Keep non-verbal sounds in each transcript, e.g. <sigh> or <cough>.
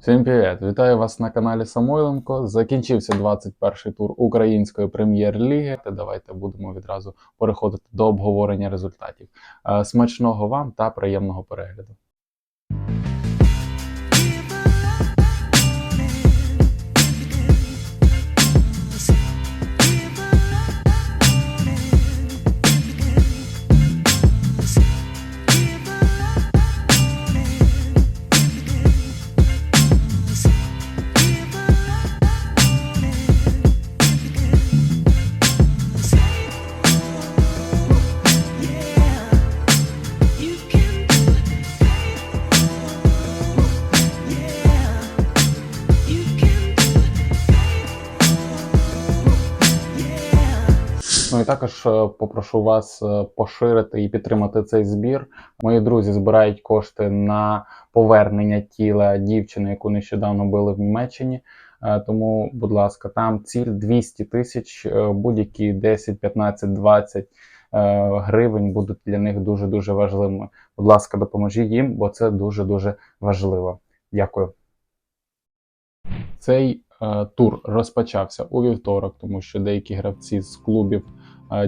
Всім привіт! Вітаю вас на каналі Самойленко. Закінчився 21-й тур української прем'єр-ліги. Давайте будемо відразу переходити до обговорення результатів. Е, Смачного вам та приємного перегляду. Також е, попрошу вас е, поширити і підтримати цей збір. Мої друзі збирають кошти на повернення тіла дівчини, яку нещодавно били в Німеччині. Е, Тому, будь ласка, там ціль 200 тисяч, будь-які 10, 15, 20 е, гривень будуть для них дуже дуже важливими. Будь ласка, допоможіть їм, бо це дуже дуже важливо. Дякую. Цей тур розпочався у вівторок, тому що деякі гравці з клубів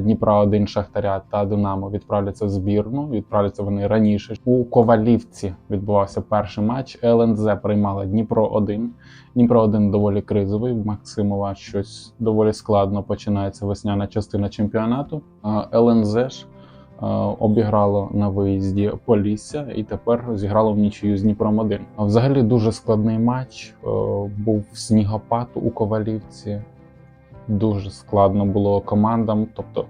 Дніпра 1 Шахтаря та Динамо відправляться в збірну. Відправляться вони раніше. У Ковалівці відбувався перший матч. ЛНЗ приймала Дніпро 1 Дніпро 1 доволі кризовий. В Максимова щось доволі складно починається весняна частина чемпіонату. Е, ЛНЗ ж е, обіграло на виїзді Полісся і тепер зіграло в нічию з Дніпром 1. А Взагалі дуже складний матч. Е, Був снігопад у Ковалівці. Дуже складно було командам. Тобто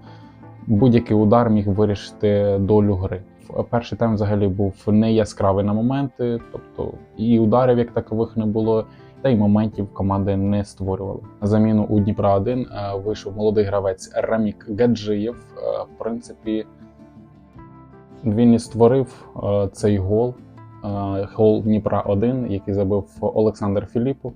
будь-який удар міг вирішити долю гри. Перший тайм взагалі був не яскравий на моменти, тобто і ударів як такових не було, та й моментів команди не створювали. На заміну у Дніпра 1 вийшов молодий гравець Рамік Гаджиєв. Е, В принципі, він і створив е, цей гол. Е, Гол Дніпра 1, який забив Олександр Філіпов.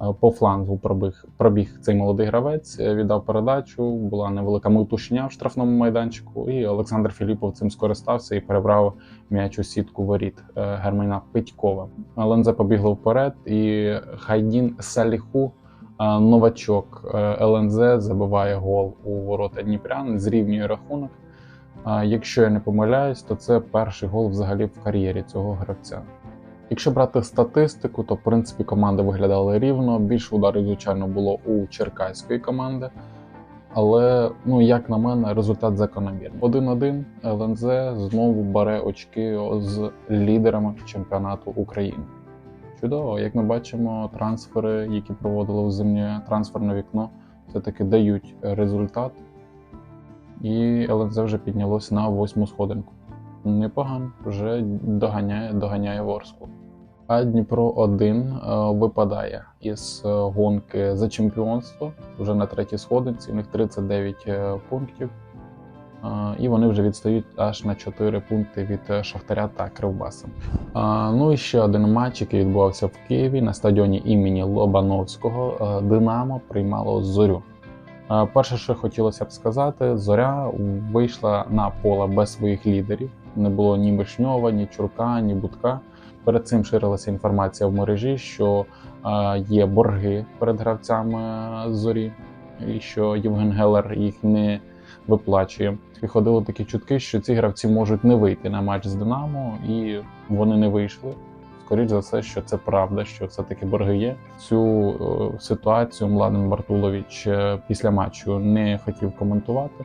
Е, По флангу пробіг, пробіг цей молодий гравець, е, віддав передачу. Була невелика милтушня в штрафному майданчику, і Олександр Філіпов цим скористався і перебрав м'яч у сітку воріт е, Германа Петькова. Лензе побігло вперед, і Хайдін Саліху, новачок ЛНЗ, забиває гол у ворота Дніпрян, зрівнює рахунок. Якщо я не помиляюсь, то це перший гол взагалі в кар'єрі цього гравця. Якщо брати статистику, то в принципі команди виглядали рівно. Більше ударів, звичайно, було у черкаської команди. Але, ну як на мене, результат закономірний. 1-1 ЛНЗ знову бере очки з лідерами чемпіонату України. Чудово, як ми бачимо, трансфери, які проводили у зимнє трансферне вікно, все-таки дають результат. І ЛНЗ вже піднялось на восьму сходинку. Непогано, вже доганяє, доганяє Ворску. А Дніпро 1 е, випадає із е, гонки за чемпіонство вже на третій сходинці. У них 39 е, пунктів. І вони вже відстають аж на 4 пункти від Шахтаря та Кривбаса. Ну і ще один матч, який відбувався в Києві на стадіоні імені Лобановського. Динамо приймало зорю. Е, Перше, що хотілося б сказати, зоря вийшла на поле без своїх лідерів. Не було ні Вишньова, ні Чурка, ні Будка. Перед цим ширилася інформація в мережі, що е, є борги перед гравцями е, зорі, і що Євген Гелер їх не виплачує. І ходили такі чутки, що ці гравці можуть не вийти на матч з Динамо, і вони не вийшли. Скоріше за все, що це правда, що все-таки борги є. Цю е, ситуацію Младен Бартулович е, після матчу не хотів коментувати.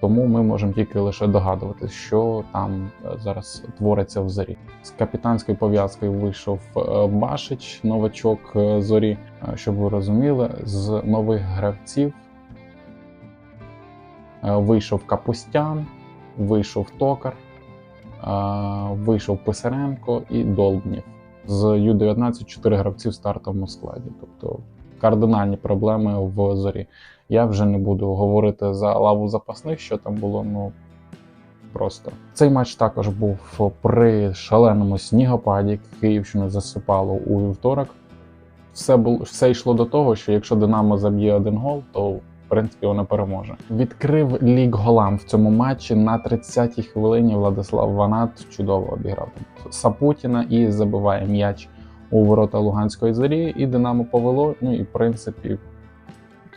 Тому ми можемо тільки лише догадуватися, що там е, зараз твориться в зорі. З капітанською пов'язкою вийшов Башич, новачок зорі. Щоб ви розуміли, з нових гравців вийшов Капустян, вийшов Токар, вийшов Писаренко і Долбнів. З Ю-19 чотири гравці в стартовому складі. Тобто кардинальні проблеми в зорі. Я вже не буду говорити за лаву запасних, що там було. Ну просто цей матч також був при шаленому снігопаді. Київщину засипало у вівторок. Все було все йшло до того, що якщо Динамо заб'є один гол, то принципі вона переможе. Відкрив лік голам в цьому матчі на 30-й хвилині. Владислав Ванат чудово обіграв Сапутіна і забиває м'яч у ворота Луганської зорі, і Динамо повело. Ну і в принципі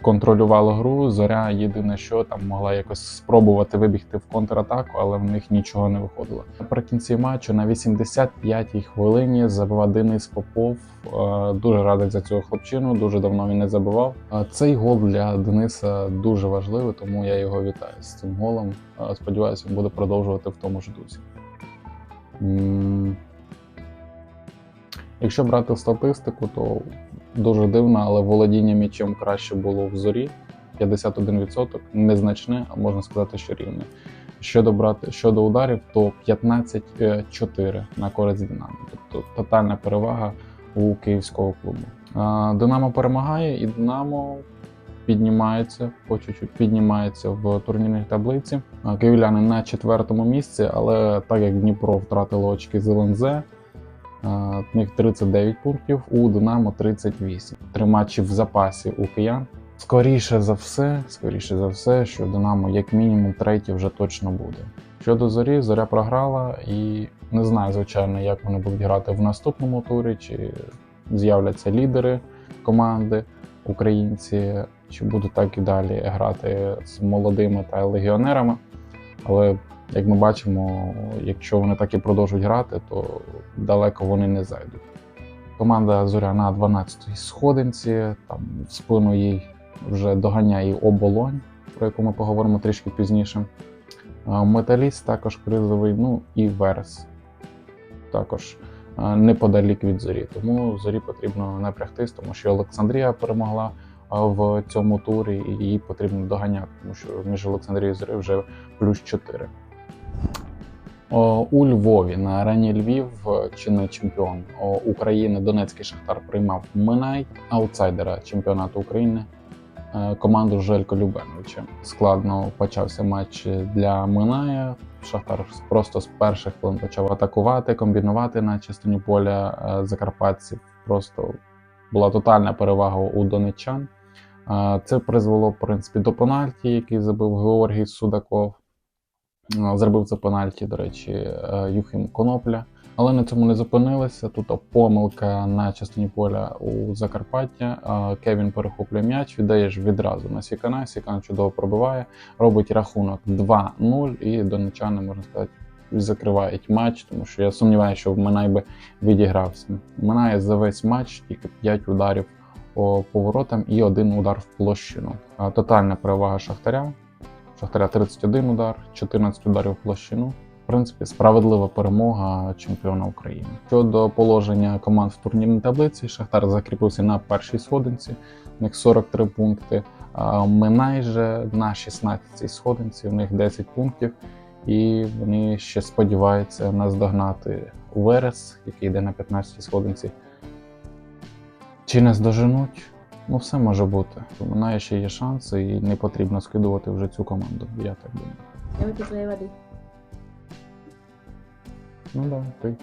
контролювало гру. Зоря єдине, що там могла якось спробувати вибігти в контратаку, але в них нічого не виходило. Наприкінці матчу на 85-й хвилині забивав Денис Попов. Е, Дуже радий за цього хлопчину. Дуже давно він не забивав. Е, Цей гол для Дениса дуже важливий, тому я його вітаю з цим голом. Е, Сподіваюся, він буде продовжувати в тому ж дусі. Якщо брати статистику, то дуже дивно, але володіння м'ячем краще було в зорі 51%, незначне, а можна сказати, що рівне. Щодо брати щодо ударів, то 15-4 на користь Динамо. Тобто тотальна перевага у київського клубу. Динамо перемагає, і Динамо піднімається по чуть-чуть піднімається в турнірній таблиці. Київляни на четвертому місці, але так як Дніпро втратило очки з ЛНЗ, а, в них 39 пунктів, у Динамо 38. Три матчі в запасі у киян. Скоріше за все, скоріше за все, що Динамо як мінімум третій вже точно буде. Щодо зорі, зоря програла і не знаю, звичайно, як вони будуть грати в наступному турі, чи з'являться лідери команди, українці, чи будуть так і далі грати з молодими та легіонерами. Але як ми бачимо, якщо вони так і продовжують грати, то далеко вони не зайдуть. Команда Зоря на 12-й сходинці, там в спину їй вже доганяє оболонь, про яку ми поговоримо трішки пізніше. Металіст також кризовий, ну і Верес також неподалік від зорі. Тому зорі потрібно напрягтись, тому що Олександрія перемогла в цьому турі, і її потрібно доганяти, тому що між Олександрією і Зорі вже плюс 4. О, У Львові на арені Львів е, чинний чемпіон України Донецький Шахтар приймав Минай, аутсайдера чемпіонату України е, команду Желько Любеновича. Складно почався матч для Миная. Шахтар просто з перших хвилин почав атакувати, комбінувати на частині поля е, закарпатців. Просто була тотальна перевага у донеччан. Е, Це призвело в принципі до пенальті, який забив Георгій Судаков. Е, Зробив це пенальті, до речі, е, Юхим Конопля. Але на цьому не зупинилися. Тут помилка на частині поля у Закарпаття. Е, Кевін перехоплює м'яч, віддає ж відразу на Сікана. Сікан чудово пробиває, робить рахунок 2-0, і донечани, можна сказати, закривають матч, тому що я сумніваюся, що Минай би відігрався. Минає за весь матч тільки 5 ударів по поворотам і один удар в площину. Тотальна перевага Шахтаря. Шахтаря 31 удар, 14 ударів в площину. В принципі, справедлива перемога чемпіона України. Щодо положення команд в турнірній таблиці, Шахтар закріпився на першій сходинці, у них 43 пункти. А Минай же на 16-й сходинці, у них 10 пунктів, і вони ще сподіваються наздогнати Верес, який йде на 15-й сходинці. Чи не здоженуть? Ну, все може бути. У Минає ще є шанси, і не потрібно скидувати вже цю команду, я так думаю. Я выпью твоей воды. Ну да, ти.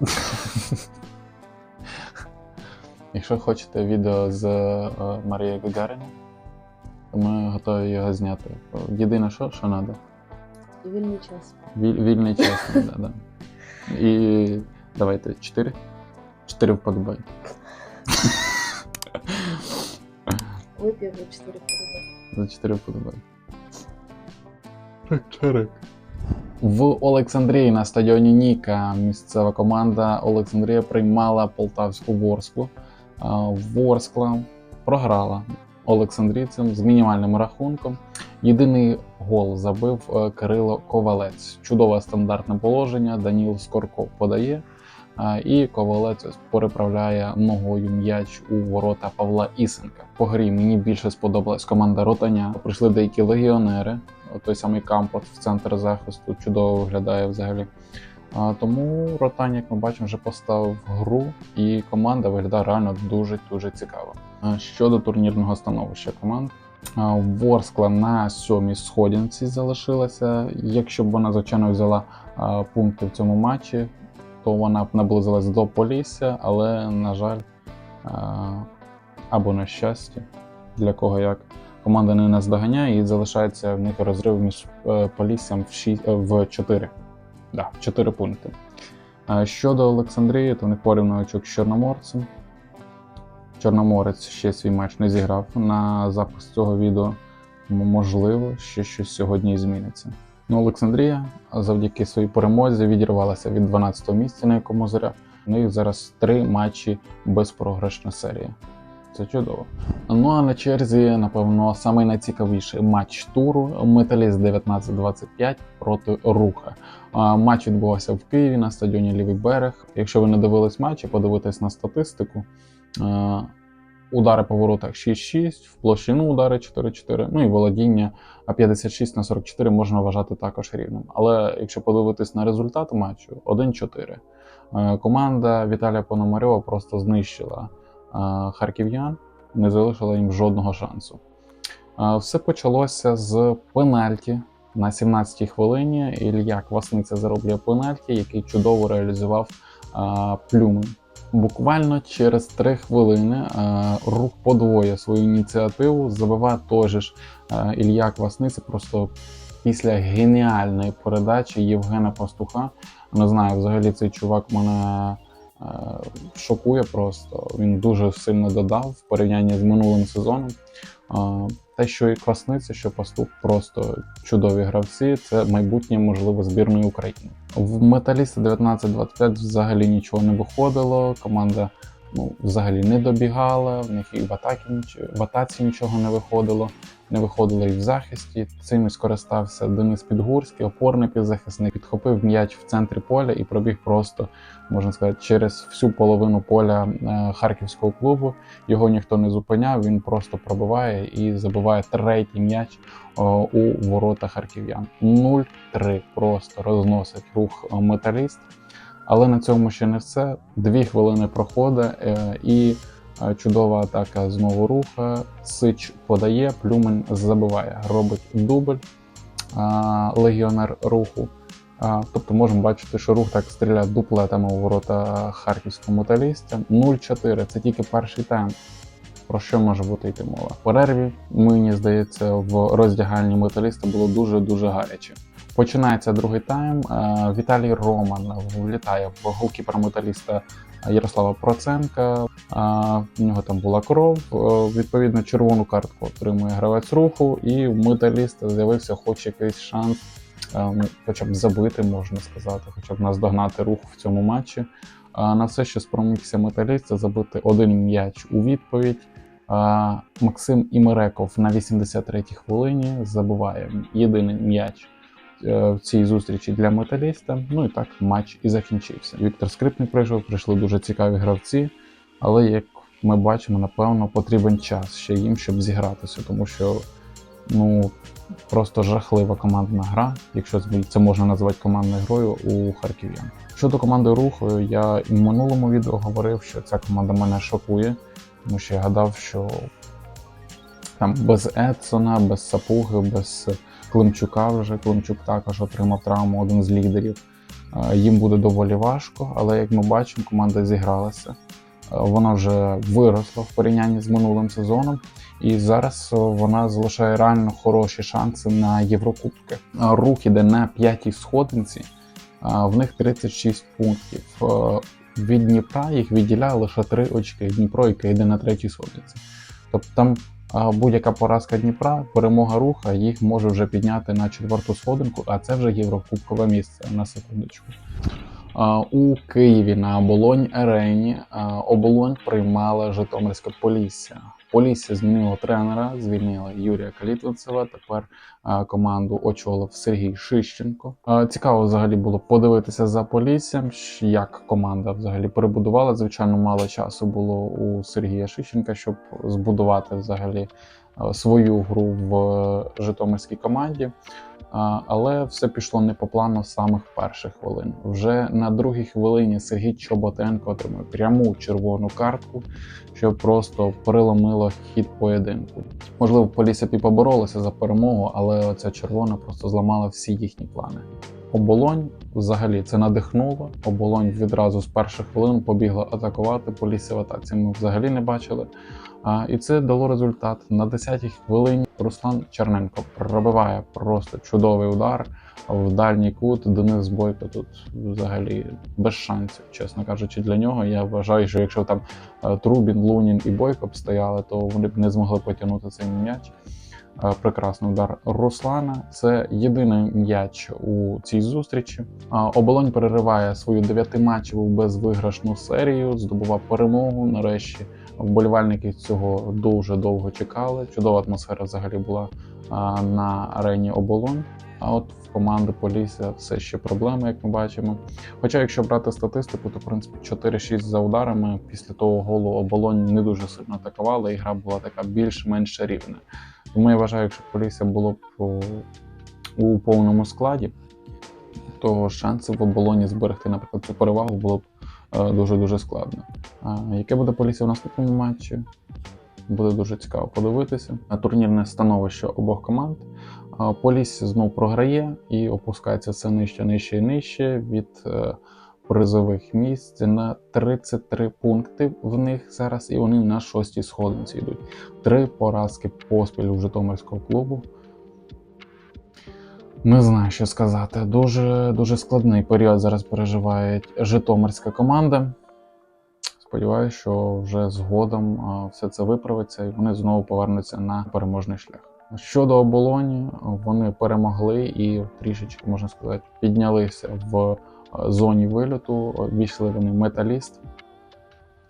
<laughs> Якщо хочете відео з е, Марією Гагаріна, то ми готові його зняти. Єдине, що, що треба? Вільний час. Віль, вільний час. <laughs> да, да. І давайте 4. 4 вподобайки. Выпью за 4 подобать. За 4 вподобайки. Чарик. В Олександрії на стадіоні Ніка місцева команда Олександрія приймала полтавську Ворсклу. Ворскла програла Олександрійцям з мінімальним рахунком. Єдиний гол забив е, Кирило Ковалець. Чудове стандартне положення. Даніл Скорков подає. І Ковалець переправляє ногою м'яч у ворота Павла Ісенка. По грі мені більше сподобалась команда Ротаня. Прийшли деякі легіонери. Той самий Кампот в центр захисту чудово виглядає взагалі. Тому Ротань, як ми бачимо, вже поставив гру, і команда виглядає реально дуже дуже цікаво. Щодо турнірного становища команд. Ворскла на сьомій сходинці залишилася. Якщо б вона, звичайно, взяла пункти в цьому матчі, то вона б наблизилась до Полісся, але, на жаль, або на щастя, для кого як команда не наздоганяє і залишається в них розрив між е, Поліссям в, 6, в 4. Да, 4 пункти. Е, Щодо Олександрії, то в них порівняно очок з Чорноморцем. Чорноморець ще свій матч не зіграв на запис цього відео. Можливо, ще щось сьогодні і зміниться. Ну, Олександрія завдяки своїй перемозі відірвалася від 12-го місця, на якому зоря. У них зараз три матчі безпрограшна серія. Це чудово. Ну а на черзі, напевно, самий найцікавіший матч туру Металіст 1925 проти Руха. Матч відбувався в Києві на стадіоні Лівий берег. Якщо ви не дивились матч і подивитесь на статистику, удари по воротах 6-6, в площину удари 4-4, ну і володіння а 56 на 44 можна вважати також рівним. Але якщо подивитись на результат матчу, 1-4. Е, Команда Віталія Пономарьова просто знищила е, харків'ян, не залишила їм жодного шансу. Е, Все почалося з пенальті на 17-й хвилині. Ілля Квасниця зароблює пенальті, який чудово реалізував Плюмен. Буквально через 3 хвилини е, рух подвоє свою ініціативу, Забива теж Ілья е, Ілля Квасниця просто після геніальної передачі Євгена Пастуха. Не знаю, взагалі цей чувак мене е, шокує просто. Він дуже сильно додав в порівнянні з минулим сезоном. Те, що і Квасниця, що Пастух просто чудові гравці, це майбутнє можливо збірної України. В металісти 19-25 взагалі нічого не виходило. Команда ну, взагалі не добігала, в них і в атаці, в атаці нічого не виходило, не виходило і в захисті. Цим скористався Денис Підгурський, опорний півзахисник, підхопив м'яч в центрі поля і пробіг просто, можна сказати, через всю половину поля е, харківського клубу. Його ніхто не зупиняв, він просто пробиває і забиває третій м'яч у ворота харків'ян. 0-3 просто розносить рух е, металіст. Але на цьому ще не все. Дві хвилини проходить е, і е, чудова атака знову руха. Сич подає, Плюмен забиває, робить дубль легіонер руху. Тобто можемо бачити, що рух так стріляє дуплетами у ворота харківського металіста. 0-4 це тільки перший тайм. Про що може бути йти мова? Перерві, мені здається, в роздягальні металіста було дуже-дуже гаряче. Починається другий тайм. Е, Віталій Роман влітає в голкіпера металіста Ярослава Проценка. А, В нього там була кров. Е, Відповідно, червону картку отримує гравець руху, і в металіста з'явився хоч якийсь шанс, е, ну, хоча б забити, можна сказати, хоча б наздогнати рух в цьому матчі. На все, що спромігся металіст, це забити один м'яч у відповідь. Максим Імереков на 83-й хвилині забиває єдиний м'яч в цій зустрічі для металіста. Ну і так матч і закінчився. Віктор Скрипник прийшов, прийшли дуже цікаві гравці, але як ми бачимо, напевно, потрібен час ще їм, щоб зігратися, тому що ну просто жахлива командна гра, якщо це можна назвати командною грою у харків'ян. Щодо команди руху, я і в минулому відео говорив, що ця команда мене шокує, тому що я гадав, що там без Едсона, без Сапуги, без Климчука вже Климчук також отримав травму, один з лідерів. Е, Їм буде доволі важко, але як ми бачимо, команда зігралася. Е, Вона вже виросла в порівнянні з минулим сезоном, і зараз е, вона залишає реально хороші шанси на Єврокубки. Рух іде на п'ятій сходинці, в них 36 пунктів. Від Дніпра їх відділяє лише 3 очки. Дніпро, яке йде на третій сходинці. Тобто там будь-яка поразка Дніпра, перемога руха їх може вже підняти на четверту сходинку, а це вже єврокубкове місце на секундочку. У Києві на оболонь арені оболонь приймала Житомирське Полісся. Полісся змінило тренера, звільнила Юрія Калітвинцева. Тепер команду очолив Сергій Шищенко. Цікаво взагалі було подивитися за Поліссям, як команда взагалі перебудувала. Звичайно, мало часу було у Сергія Шищенка, щоб збудувати взагалі свою гру в е, Житомирській команді. Але все пішло не по плану з самих перших хвилин. Вже на другій хвилині Сергій Чоботенко отримав пряму червону картку, що просто переломило хід поєдинку. Можливо, Полісся поборолися за перемогу, але оця червона просто зламала всі їхні плани. Оболонь взагалі це надихнуло. Оболонь відразу з перших хвилин побігла атакувати Полісся в атаці. Ми взагалі не бачили А, і це дало результат. На 10-й хвилині Руслан Черненко пробиває просто чудовий удар в дальній кут. Денис Бойко тут взагалі без шансів, чесно кажучи, для нього. Я вважаю, що якщо там е, Трубін, Лунін і Бойко б стояли, то вони б не змогли потягнути цей м'яч. Е, Прекрасний удар Руслана. Це єдиний м'яч у цій зустрічі. Оболонь перериває свою дев'ятиматчеву безвиграшну серію, здобував перемогу. Нарешті вболівальники цього дуже довго чекали. Чудова атмосфера взагалі була на арені Оболонь. А от в команди Полісся все ще проблеми, як ми бачимо. Хоча, якщо брати статистику, то в принципі 4-6 за ударами після того голу оболонь не дуже сильно атакувала, і гра була така більш-менш рівна. Тому я вважаю, якщо Полісся було б у повному складі, то шанси в оболоні зберегти, наприклад, цю перевагу було б дуже-дуже складно. Яке буде Полісся в наступному матчі? Буде дуже цікаво подивитися. Турнірне становище обох команд. А, Полісся знов програє і опускається все нижче, нижче і нижче від е, призових місць на 33 пункти в них зараз, і вони на шостій сходинці йдуть. Три поразки поспіль у Житомирського клубу. Не знаю, що сказати. Дуже дуже складний період зараз переживає Житомирська команда. Сподіваюся, що вже згодом все це виправиться і вони знову повернуться на переможний шлях. Щодо оболоні, вони перемогли і трішечки, можна сказати, піднялися в зоні вильоту. Війшли вони металіст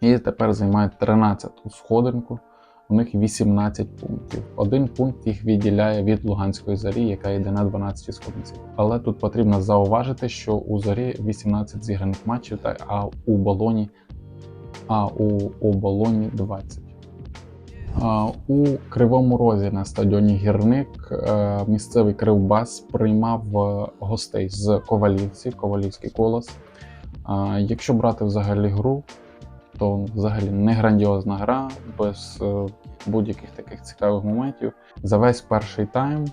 і тепер займають 13-ту сходинку. У них 18 пунктів. Один пункт їх відділяє від Луганської зорі, яка йде на 12 сходинці. Але тут потрібно зауважити, що у зорі 18 зіграних матчів, а у болоні а у оболоні 20. У Кривому Розі на стадіоні Гірник е, місцевий кривбас приймав е, гостей з Ковалівці, Ковалівський колос. Якщо брати взагалі гру, то взагалі не грандіозна гра, без е, будь-яких таких цікавих моментів. За весь перший тайм е,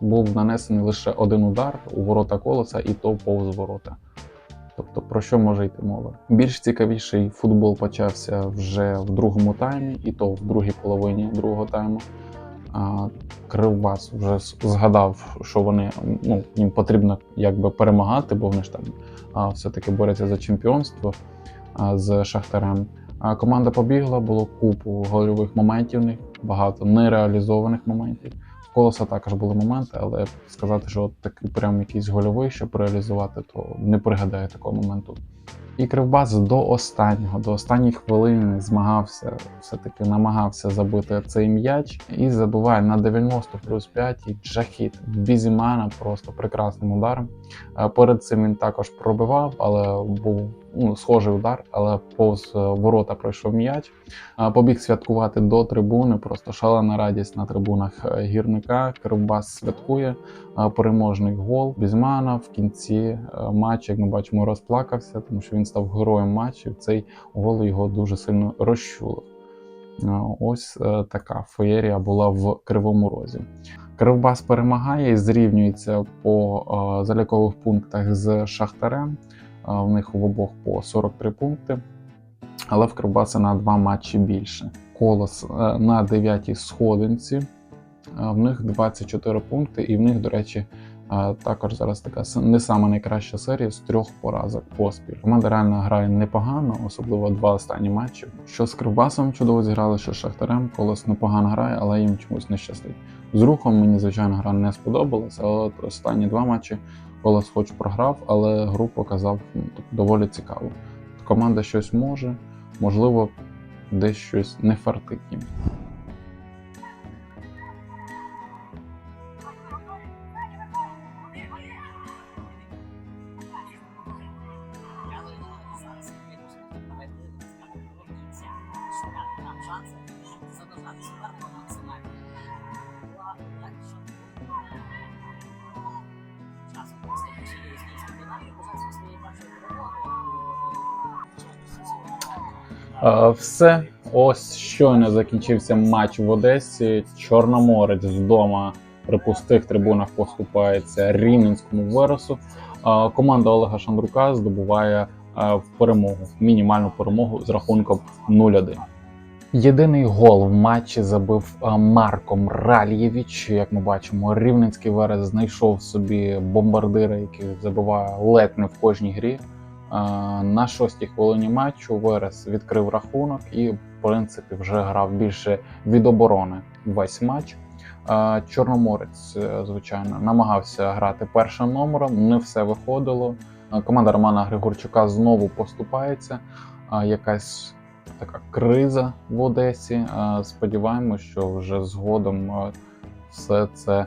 був нанесений лише один удар у ворота колеса, і то повз ворота. Тобто про що може йти мова? Більш цікавіший футбол почався вже в другому таймі, і то в другій половині другого тайму. Кривбас вже згадав, що вони ну їм потрібно якби перемагати, бо вони ж там все-таки борються за чемпіонство з Шахтарем. Команда побігла, було купу гольових моментів, в них багато нереалізованих моментів. В Колоса також були моменти, але сказати, що от такий прям якийсь гольовий, щоб реалізувати, то не пригадаю такого моменту. І Кривбас до останнього, до останньої хвилини змагався, все-таки намагався забити цей м'яч і забиває на 90 плюс 5 і Джахіт Бізімана просто прекрасним ударом. Перед цим він також пробивав, але був ну, схожий удар, але повз е, ворота пройшов м'яч. Побіг святкувати до трибуни. Просто шалена радість на трибунах е, гірника. Кривбас святкує переможний гол Бізмана в кінці е, матчу, як ми бачимо, розплакався, тому що він став героєм матчу. Цей гол його дуже сильно розчулив. Ось така феєрія була в Кривому Розі. Кривбас перемагає і зрівнюється по залікових пунктах з Шахтарем. В них в обох по 43 пункти, але в Кривбаса на два матчі більше. Колос е, на 9 сходинці. Е, В них 24 пункти, і в них, до речі, е, також зараз така не сама найкраща серія з трьох поразок поспіль. Команда реально грає непогано, особливо два останні матчі. Що з Кривбасом чудово зіграли, що з Шахтарем. Колос непогано грає, але їм чомусь не щастить. З рухом мені, звичайно, гра не сподобалася, але от останні два матчі Колос хоч програв, але гру показав ну, доволі цікаво. Команда щось може, можливо, десь щось не фартить їм. Все, ось щойно закінчився матч в Одесі. Чорноморець вдома при пустих трибунах поступається Рівненському Вересу. Команда Олега Шандрука здобуває в перемогу, мінімальну перемогу з рахунком 0-1. Єдиний гол в матчі забив Марко Мральєвич. Як ми бачимо, рівненський верес знайшов собі бомбардира, який забиває ледь не в кожній грі. На шостій хвилині матчу Верес відкрив рахунок і, в принципі, вже грав більше від оборони весь матч. Чорноморець, е, звичайно, намагався грати першим номером, не все виходило. Команда Романа Григорчука знову поступається. Якась така криза в Одесі. Сподіваємося, що вже згодом е, все це е,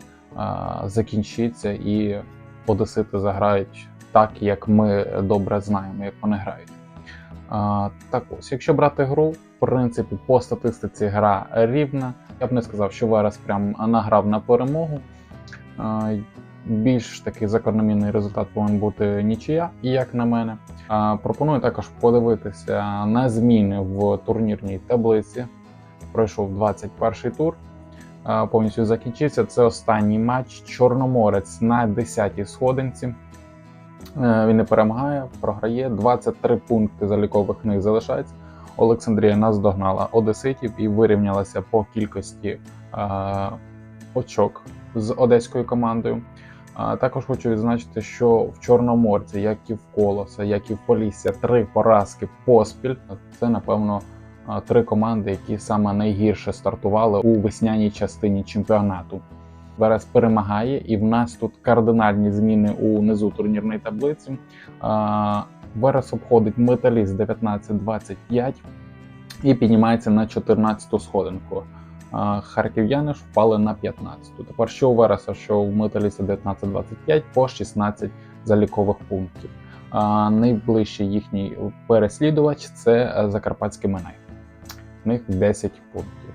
закінчиться і одесити заграють так, як ми добре знаємо, як вони грають. Е, Так ось, якщо брати гру, в принципі, по статистиці гра рівна. Я б не сказав, що Верес прям награв на перемогу. Е, Більш такий закономірний результат повинен бути нічия, як на мене. А, Пропоную також подивитися на зміни в турнірній таблиці. Пройшов 21-й тур, а, повністю закінчився. Це останній матч. Чорноморець на 10-й сходинці. Е, Він не перемагає, програє. 23 пункти залікових книг залишається. Олександрія наздогнала Одеситів і вирівнялася по кількості е, очок з одеською командою. Також хочу відзначити, що в Чорноморці, як і в Колоса, як і в Полісся, три поразки поспіль. Це напевно три команди, які саме найгірше стартували у весняній частині чемпіонату. Верес перемагає, і в нас тут кардинальні зміни у низу турнірної таблиці. Верес обходить металіст 19-25 і піднімається на 14-ту сходинку. Харків'яни ж впали на 15-ту. Тепер що у Вереса, що в Металісі 19-25 по 16 залікових пунктів. Найближчий їхній переслідувач це е, Закарпатський Минай. Них 10 пунктів.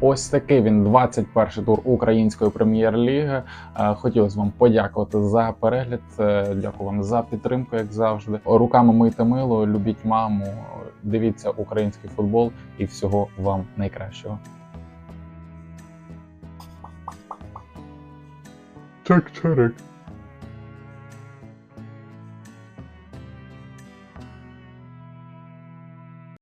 Ось такий він 21 тур української прем'єр-ліги. Е, Хотілося вам подякувати за перегляд. Е, Дякую вам за підтримку, як завжди. Руками мийте мило, любіть маму, дивіться український футбол і всього вам найкращого. Так, чарик.